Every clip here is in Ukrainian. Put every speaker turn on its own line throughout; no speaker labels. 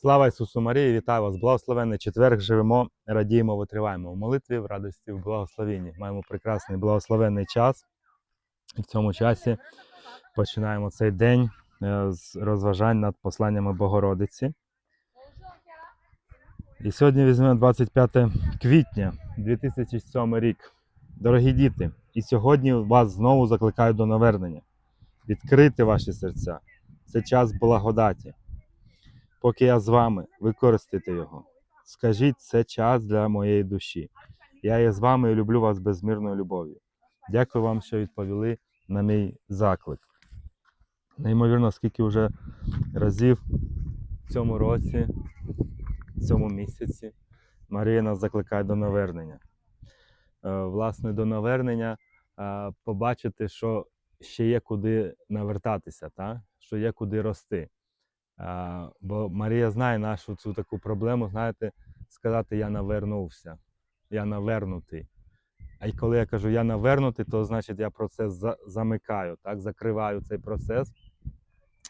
Слава Ісусу Марії, вітаю вас! Благословенний четверг. Живемо, радіємо, витриваємо в молитві, в радості, в благословенні. Маємо прекрасний благословенний час. І в цьому часі починаємо цей день е, з розважань над посланнями Богородиці. І сьогодні візьмемо 25 квітня 2007 рік. Дорогі діти, і сьогодні вас знову закликаю до навернення. Відкрити ваші серця. Це час благодаті. Поки я з вами, використайте його. Скажіть, це час для моєї душі. Я є з вами і люблю вас безмірною любов'ю. Дякую вам, що відповіли на мій заклик. Неймовірно, скільки вже разів в цьому році, в цьому місяці Марія нас закликає до навернення. Е, Власне, до навернення е, побачити, що ще є куди навертатися, та? що є куди рости. Бо Марія знає нашу цю таку проблему, знаєте, сказати я навернувся, я навернутий. А й коли я кажу я навернутий, то значить я процес за- замикаю, так, закриваю цей процес.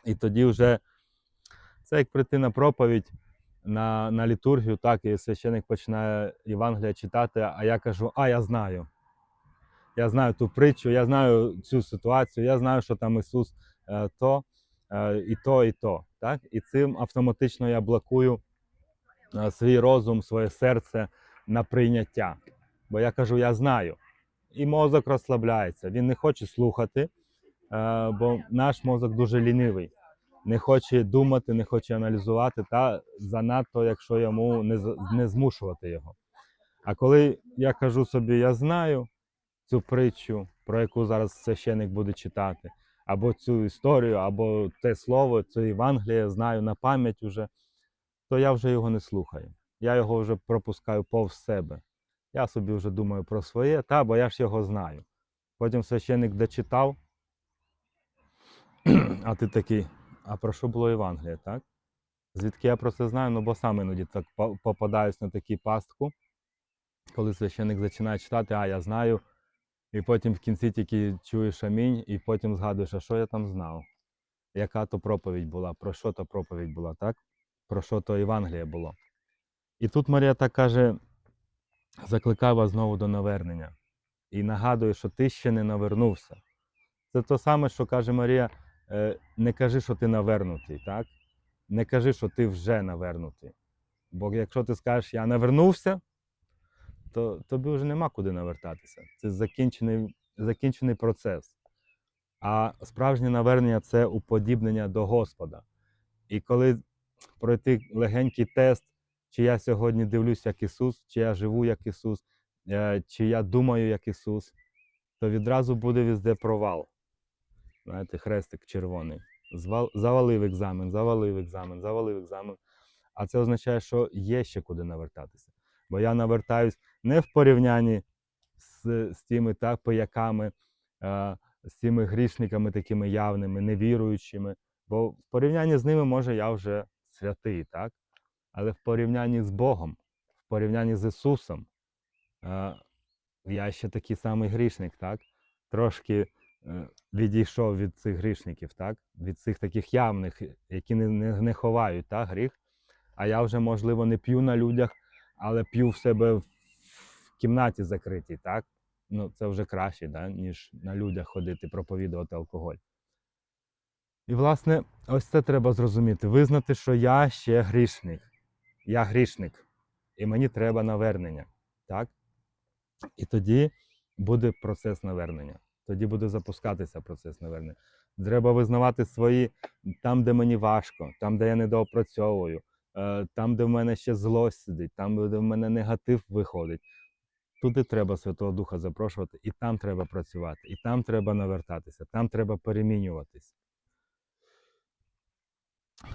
І тоді вже це як прийти на проповідь на, на літургію, так, і священик починає Євангелія читати, а я кажу, а я знаю. Я знаю ту притчу, я знаю цю ситуацію, я знаю, що там Ісус е, то е, і то, і то. Так? І цим автоматично я блокую е, свій розум, своє серце на прийняття. Бо я кажу, я знаю. І мозок розслабляється. Він не хоче слухати, е, бо наш мозок дуже лінивий. Не хоче думати, не хоче аналізувати, та занадто, якщо йому не, не змушувати його. А коли я кажу собі, я знаю цю притчу, про яку зараз священик буде читати, або цю історію, або те слово, це Євангеліє знаю на пам'ять уже, то я вже його не слухаю. Я його вже пропускаю повз себе. Я собі вже думаю про своє, та, бо я ж його знаю. Потім священик дочитав, а ти такий, а про що було Євангеліє, так? Звідки я про це знаю? Ну, бо сам іноді так попадаюсь на таку пастку, коли священик починає читати, а я знаю, і потім в кінці тільки чуєш амінь, і потім згадуєш, а що я там знав? Яка то проповідь була, про що то проповідь була, так? Про що то Євангеліє було. І тут Марія так каже: закликаю вас знову до навернення. І нагадує, що ти ще не навернувся. Це то саме, що каже Марія: е, не кажи, що ти навернутий, так? Не кажи, що ти вже навернутий. Бо якщо ти скажеш, я навернувся, то тобі вже нема куди навертатися. Це закінчений, закінчений процес. А справжнє навернення це уподібнення до Господа. І коли пройти легенький тест, чи я сьогодні дивлюсь як Ісус, чи я живу як Ісус, е, чи я думаю як Ісус, то відразу буде візде провал. Знаєте, хрестик червоний. Завалив екзамен, завалив екзамен, завалив екзамен. А це означає, що є ще куди навертатися. Бо я навертаюсь не в порівнянні з, з тими так, пияками, е, з тими грішниками такими явними, невіруючими. Бо в порівнянні з ними, може, я вже святий, так? Але в порівнянні з Богом, в порівнянні з Ісусом, е, я ще такий самий грішник, так? Трошки е, відійшов від цих грішників, так? Від цих таких явних, які не, не, не ховають так, гріх. А я вже, можливо, не п'ю на людях, але п'ю в себе кімнаті закритій, так? Ну, це вже краще, да? ніж на людях ходити, проповідувати алкоголь. І, власне, ось це треба зрозуміти: визнати, що я ще грішник. Я грішник, і мені треба навернення. Так? І тоді буде процес навернення. Тоді буде запускатися процес навернення. Треба визнавати свої там, де мені важко, там, де я недоопрацьовую, е, там, де в мене ще злость сидить, там, де в мене негатив виходить. Туди треба Святого Духа запрошувати, і там треба працювати, і там треба навертатися, там треба перемінюватись.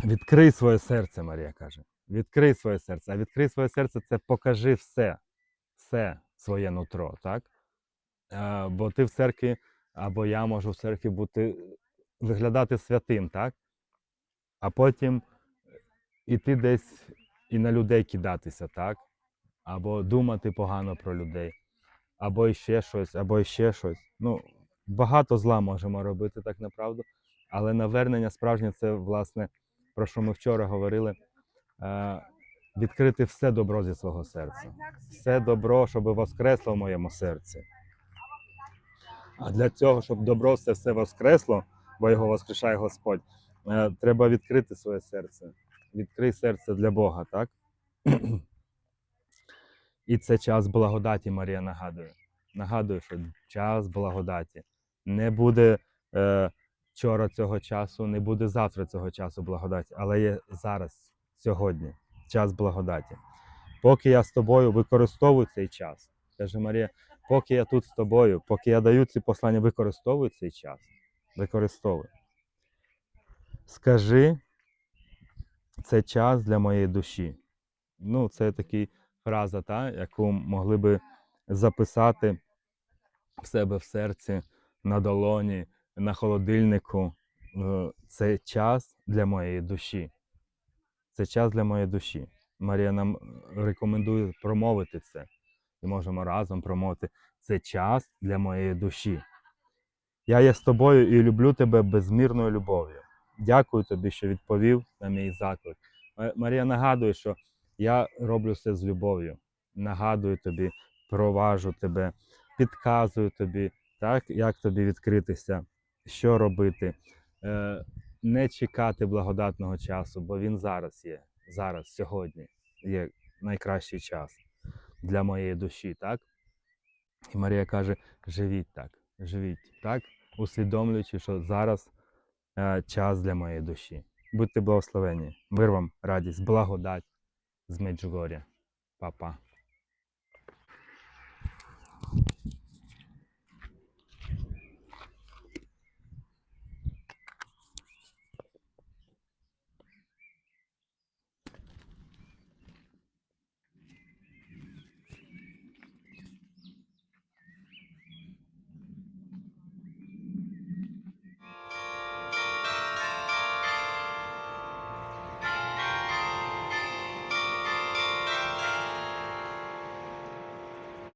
Відкрий своє серце, Марія каже. Відкрий своє серце. А відкрий своє серце це покажи все, все своє нутро, так? Е, бо ти в церкві, або я можу в церкві бути, виглядати святим, так? А потім іти десь і на людей кидатися, так? Або думати погано про людей, або іще щось, або іще щось. Ну, багато зла можемо робити, так направду. Але навернення справжнє це, власне, про що ми вчора говорили, е, відкрити все добро зі свого серця. Все добро, щоб воскресло в моєму серці. А для цього, щоб добро все все воскресло, бо його воскрешає Господь, е, треба відкрити своє серце. Відкрий серце для Бога, так? І це час благодаті, Марія нагадує. Нагадую, що час благодаті. Не буде е, вчора цього часу, не буде завтра цього часу благодаті, але є зараз, сьогодні, час благодаті. Поки я з тобою використовую цей час, каже Марія, поки я тут з тобою, поки я даю ці послання, використовую цей час. Використовую. Скажи, це час для моєї душі. Ну, це така фраза, та, яку могли би записати в себе в серці, на долоні, на холодильнику. Це час для моєї душі. Це час для моєї душі. Марія нам рекомендує промовити це. І можемо разом промовити. Це час для моєї душі. Я є з тобою і люблю тебе безмірною любов'ю. Дякую тобі, що відповів на мій заклик. Марія нагадує, що я роблю все з любов'ю. Нагадую тобі, проважу тебе, підказую тобі, так, як тобі відкритися, що робити. Е, не чекати благодатного часу, бо він зараз є. Зараз, сьогодні є найкращий час для моєї душі, так? І Марія каже: живіть так, живіть так, усвідомлюючи, що зараз е, час для моєї душі. Будьте благословені. Мир вам, радість, благодать z Papá.